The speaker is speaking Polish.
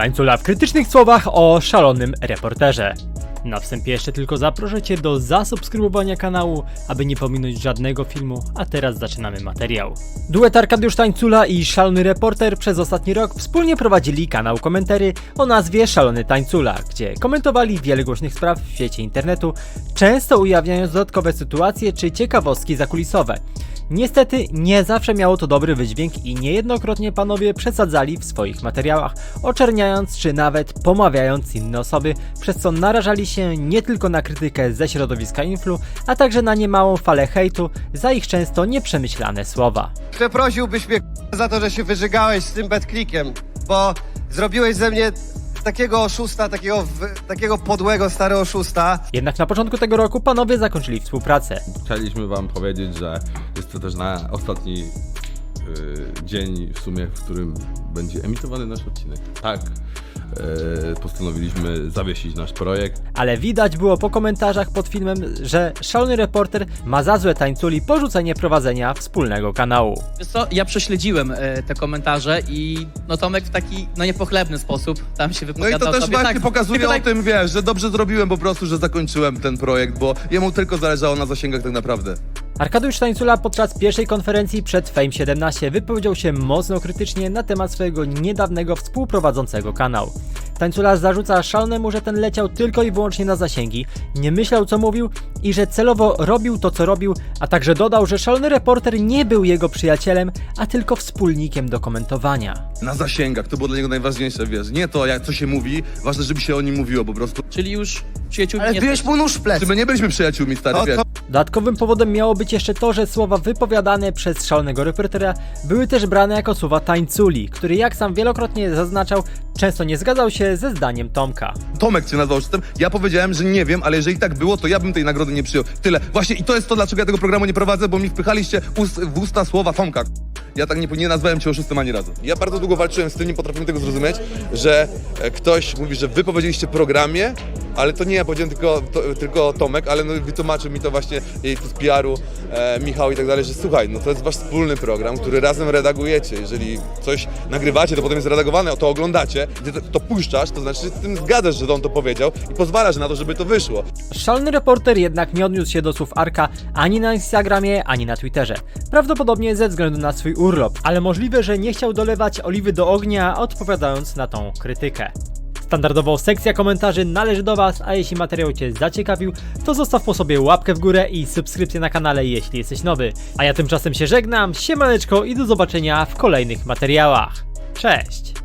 Tańcula w krytycznych słowach o szalonym reporterze. Na wstępie jeszcze tylko zaproszę Cię do zasubskrybowania kanału, aby nie pominąć żadnego filmu, a teraz zaczynamy materiał. Duet Arkadiusz Tańcula i Szalony Reporter przez ostatni rok wspólnie prowadzili kanał Komentary o nazwie Szalony Tańcula, gdzie komentowali wiele głośnych spraw w świecie internetu, często ujawniając dodatkowe sytuacje czy ciekawostki zakulisowe. Niestety nie zawsze miało to dobry wydźwięk i niejednokrotnie panowie przesadzali w swoich materiałach, oczerniając czy nawet pomawiając inne osoby, przez co narażali się nie tylko na krytykę ze środowiska influ, a także na niemałą falę hejtu za ich często nieprzemyślane słowa. Przeprosiłbyś mnie za to, że się wyżygałeś z tym betklikiem, bo zrobiłeś ze mnie takiego oszusta, takiego, w- takiego podłego, starego oszusta. Jednak na początku tego roku panowie zakończyli współpracę. Chcieliśmy wam powiedzieć, że jest to też na ostatni y, dzień w sumie, w którym będzie emitowany nasz odcinek. Tak, postanowiliśmy zawiesić nasz projekt. Ale widać było po komentarzach pod filmem, że szalony reporter ma za złe tańculi porzucenie prowadzenia wspólnego kanału. Wiesz co, ja prześledziłem e, te komentarze i no Tomek w taki no niepochlebny sposób tam się No wypowiadał i to też sobie. właśnie tak, pokazuje tylko o tak, tym, wiesz, że dobrze zrobiłem po prostu, że zakończyłem ten projekt, bo jemu tylko zależało na zasięgach tak naprawdę. Arkadiusz Tańcula podczas pierwszej konferencji przed Fame 17 wypowiedział się mocno krytycznie na temat swojego niedawnego współprowadzącego kanał. Tańcula zarzuca szalonemu, że ten leciał tylko i wyłącznie na zasięgi, nie myślał co mówił i że celowo robił to co robił, a także dodał, że szalony reporter nie był jego przyjacielem, a tylko wspólnikiem do komentowania. Na zasięgach, to było dla niego najważniejsze, wiesz. Nie to, jak co się mówi, ważne, żeby się o nim mówiło po prostu. Czyli już przyjaciółmi Ale nie wbiłeś mu nóż w plecy. Czy my nie byliśmy przyjaciółmi, stary, No wiesz. to Dodatkowym powodem miało być jeszcze to, że słowa wypowiadane przez szalonego reportera były też brane jako słowa tańculi, który jak sam wielokrotnie zaznaczał, często nie zgadzał się ze zdaniem Tomka. Tomek cię nazwał oszustem. Ja powiedziałem, że nie wiem, ale jeżeli tak było, to ja bym tej nagrody nie przyjął. Tyle. Właśnie i to jest to, dlaczego ja tego programu nie prowadzę, bo mi wpychaliście ust, w usta słowa Tomka. Ja tak nie, nie nazwałem cię oszustem ani razu. Ja bardzo długo walczyłem z tym, nie potrafiłem tego zrozumieć, że e, ktoś mówi, że wy powiedzieliście programie, ale to nie ja powiedziałem, tylko, to, tylko Tomek, ale no, wytłumaczył mi to właśnie jej tu z PR-u, e, Michał i tak dalej, że słuchaj, no to jest wasz wspólny program, który razem redagujecie. Jeżeli coś nagrywacie, to potem jest redagowane, to oglądacie, gdy to, to puszczasz, to znaczy, że ty z tym zgadzasz, że on to powiedział i pozwalasz na to, żeby to wyszło. Szalony reporter jednak nie odniósł się do słów Arka ani na Instagramie, ani na Twitterze. Prawdopodobnie ze względu na swój urlop, ale możliwe, że nie chciał dolewać oliwy do ognia, odpowiadając na tą krytykę. Standardowo sekcja komentarzy należy do Was, a jeśli materiał Cię zaciekawił, to zostaw po sobie łapkę w górę i subskrypcję na kanale, jeśli jesteś nowy. A ja tymczasem się żegnam, siemaneczko i do zobaczenia w kolejnych materiałach. Cześć!